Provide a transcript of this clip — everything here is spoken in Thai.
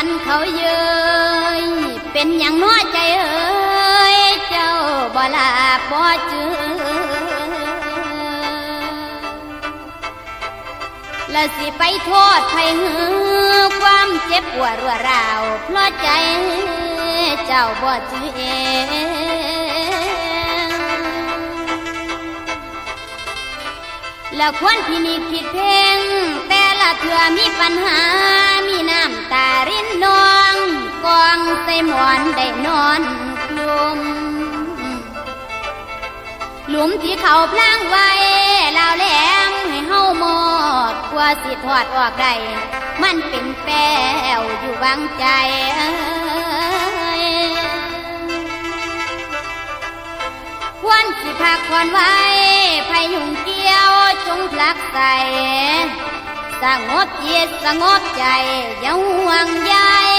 กันเขาเย้ยเป็นอย่างน้อใจเอ้ยเจ้าบ่ลาบ่เจือและสิไปโทษไผหือความเจ็บปวดรัวราวเพราะใจเจ้าบ่จือเองแล้วควรพินิจผิดเพลงแต่ ละเถื่อมีปัญหา มีน้ำตารินนอง กองใส่หมอนได้นอนกลุมหลุมที่เขาพลางไว้ลาวแหลมให้เฮาหมอบกว่าสิถอดออกได้มันเป็นแป้วอยู่บางใจควรสิพักควรไว้พายุงเกี่ยวจงพลักใส่ สงบจิตสงบใจยังหวังใยาย